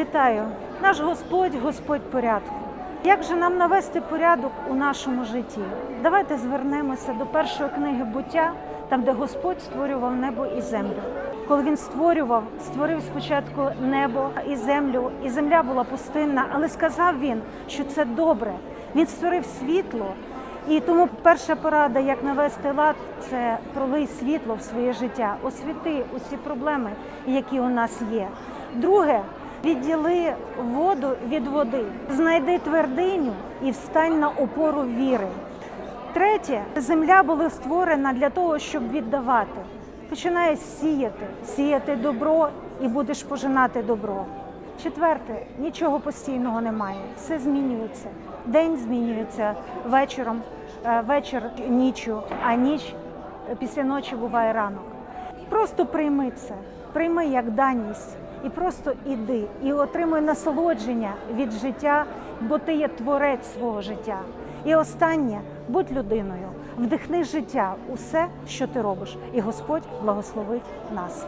Вітаю! Наш Господь, Господь порядку. Як же нам навести порядок у нашому житті? Давайте звернемося до першої книги буття, там, де Господь створював небо і землю. Коли він створював, створив спочатку небо і землю, і земля була пустинна, але сказав він, що це добре. Він створив світло. І тому перша порада, як навести лад, це пролий світло в своє життя, освіти усі проблеми, які у нас є. Друге, відділи воду від води, знайди твердиню і встань на опору віри. Третє, земля була створена для того, щоб віддавати. Починай сіяти, сіяти добро і будеш пожинати добро. Четверте, нічого постійного немає, все змінюється. День змінюється вечором, е, вечір ніччю, а ніч після ночі буває ранок. Просто прийми це, прийми як даність і просто іди і отримуй насолодження від життя, бо ти є творець свого життя. І останнє будь людиною, вдихни життя усе, що ти робиш, і Господь благословить нас.